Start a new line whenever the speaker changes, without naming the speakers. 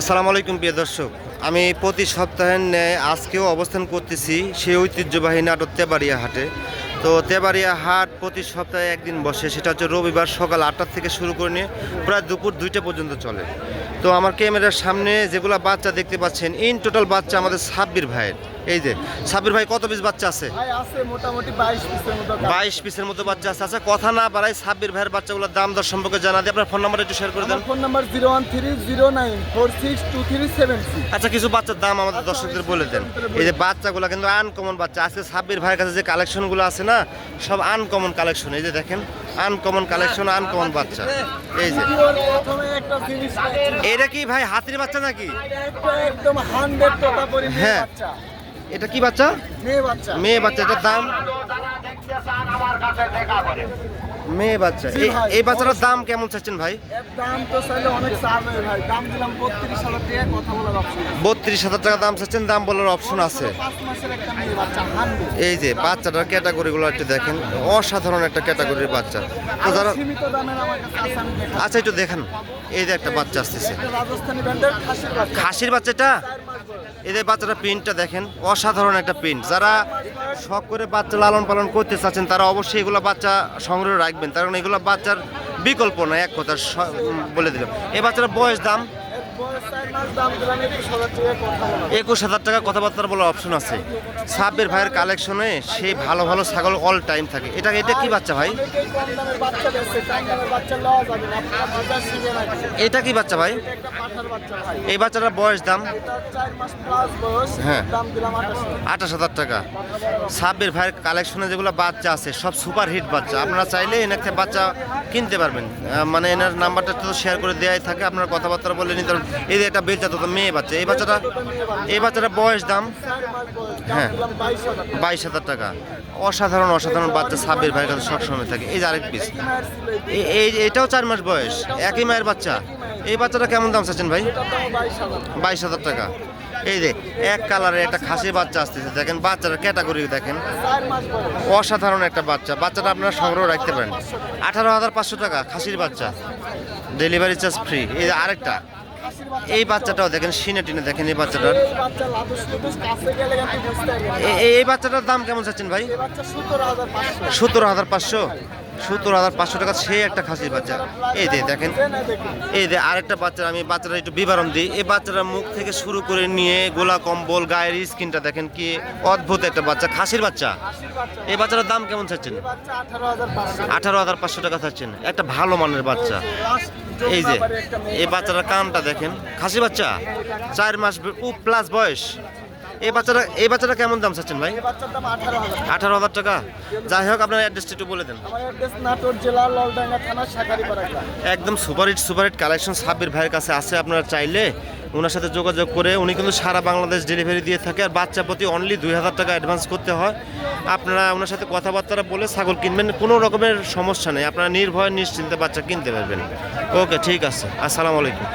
আসসালামু আলাইকুম, প্রিয় দর্শক। আমি প্রতি সপ্তাহের ন্যায় আজকেও অবস্থান করতেছি সেই ঐতিহ্যবাহী নাটক তেবাড়িয়া হাটে। তো তেবাড়িয়া হাট প্রতি সপ্তাহে একদিন বসে, সেটা হচ্ছে রবিবার সকাল আটটা থেকে শুরু করে নিয়ে প্রায় দুপুর দুইটা পর্যন্ত চলে। তো আমার ক্যামেরার সামনে যেগুলো বাচ্চা দেখতে পাচ্ছেন, ইন টোটাল বাচ্চা আমাদের সাব্বির ভাইয়ের। এই যে সাব্বির ভাই কত পিস বাচ্চা আছে?
মোটামুটি বাইশ পিসের মতো
বাইশ পিসের মতো বাচ্চা আছে। আচ্ছা কথা না বাড়াই সাব্বির ভাইয়ের বাচ্চাগুলোর দাম দর সম্পর্কে জানা দিয়ে আপনার ফোন নাম্বার একটু শেয়ার করে দেন।
Phone number zero one three zero nine four six two three seven
আচ্ছা কিছু বাচ্চার দাম আমাদের দর্শকদের বলে দেন। এই যে বাচ্চাগুলো কিন্তু আনকমন বাচ্চা। আজকে সাব্বির ভাইয়ের কাছে যে কালেকশনগুলো আছে না সব আনকমন কালেকশন এই যে দেখেন আনকমন কালেকশন আনকমন বাচ্চা। এই যে। এটা কি ভাই হাতির বাচ্চা নাকি?
একদম হান্ড্রেড টাকা
হ্যাঁ। এটা কি বাচ্চা?
মেয়ে বাচ্চা।
মেয়ে বাচ্চা এটার দাম? মেয়ে বাচ্চা। এই- বাচ্চাটার দাম কেমন চাচ্ছেন ভাই?
দাম তো চাইলে অনেক চাপ ভাই। দাম দিলাম বত্রিশ হাজার টাকা কথা বলার অপশন
বত্রিশ হাজার টাকা দাম চাচ্ছেন দাম বলার অপশন আছে। এই যে বাচ্চাটার ক্যাটাগরিগুলো একটু দেখেন অসাধারণ একটা ক্যাটাগরির বাচ্চা। তো যারা আচ্ছা একটু দেখেন। এই যে একটা বাচ্চা আসতেছে।
খাসির
বাচ্চাটা। এদের বাচ্চাটা প্রিন্টটা দেখেন, অসাধারণ একটা প্রিন্ট যারা শখ করে বাচ্চা লালন পালন করতে চাচ্ছেন, তারা অবশ্যই এগুলো বাচ্চা সংগ্রহ রাখবেন। কারণ এগুলো বাচ্চার বিকল্প নয়, এক কথা বলে দিলাম। এই বাচ্চারা বয়স দাম
একুশ হাজার টাকা
কথাবার্তা বলার অপশন আছে। সাব্বির ভাইয়ের কালেকশনে সেই ভালো ভালো ছাগল অল টাইম থাকে। এটা এটা কি বাচ্চা ভাই? এটা কি বাচ্চা ভাই? এই বাচ্চাটার বয়স দাম? হ্যাঁ।
আঠাশ
হাজার টাকা। সাব্বির ভাইয়ের কালেকশনে যেগুলো বাচ্চা আছে, সব সুপার হিট বাচ্চা। আপনারা চাইলে এনার থেকে বাচ্চা কিনতে পারবেন। মানে এনার নাম্বারটা তো শেয়ার করে দেওয়াই থাকে। আপনারা কথাবার্তা বলে নিতে এই যে একটা বেচা তো মেয়ে বাচ্চা। এই বাচ্চাটা, এই বাচ্চাটার বয়স দাম? হ্যাঁ।
বাইশ হাজার
টাকা। অসাধারণ অসাধারণ বাচ্চা সাব্বির ভাইয়ের কাছে সবসময় থাকে। এই যে আরেক পিস
এই
এটাও চার মাস বয়স, একই মায়ের বাচ্চা। এই বাচ্চাটা কেমন দাম চাচ্ছেন ভাই?
বাইশ হাজার
টাকা। এই যে এক কালারের একটা খাসি বাচ্চা আসতেছে। দেখেন বাচ্চার ক্যাটাগরি দেখেন। অসাধারণ একটা বাচ্চা। বাচ্চাটা আপনারা সংগ্রহ রাখতে পারেন। আঠারো হাজার পাঁচশো টাকা, খাসির বাচ্চা। ডেলিভারি চার্জ ফ্রি এই যে আরেকটা। এই বাচ্চাটাও দেখেন সিনে টিনে দেখেন এই বাচ্চাটার।
এই
বাচ্চাটার দাম কেমন চাচ্ছেন ভাই?
সতেরো হাজার পাঁচশো?
সতেরো হাজার পাঁচশো টাকা সে একটা খাসির বাচ্চা। এই যে দেখেন, এই যে আরেকটা বাচ্চা আমি বাচ্চাটা একটু বিবরণ দিই। এই বাচ্চাটার মুখ থেকে শুরু করে নিয়ে গোলা কম্বল, গায়ের স্কিনটা দেখেন কি অদ্ভুত একটা বাচ্চা, খাসির বাচ্চা। এই বাচ্চাটার দাম কেমন চাচ্ছেন?
আঠারো হাজার পাঁচশো
টাকা চাচ্ছেন। একটা ভালো মানের বাচ্চা। এই যে, এই বাচ্চাটার কানটা দেখেন খাসি বাচ্চা। চার মাস প্লাস বয়স। এই বাচ্চাটা এই বাচ্চাটা কেমন দাম চাচ্ছেন ভাই?
আঠারো হাজার।
টাকা। যাই হোক আপনার অ্যাড্রেসটা একটু বলে দেন। একদম super hit super hit collection Sabbir ভাইয়ের কাছে আছে আপনারা চাইলে। ওনার সাথে যোগাযোগ করে উনি কিন্তু সারা বাংলাদেশ ডেলিভারি দিয়ে থাকে। আর বাচ্চা প্রতি অনলি দুই হাজার টাকা অ্যাডভান্স করতে হয়। আপনারা ওনার সাথে কথাবার্তা বলে ছাগল কিনবেন কোনো রকমের সমস্যা নেই। আপনারা নির্ভয় নিশ্চিন্তে বাচ্চা কিনতে পারবেন। ওকে ঠিক আছে। আসসালামু আলাইকুম।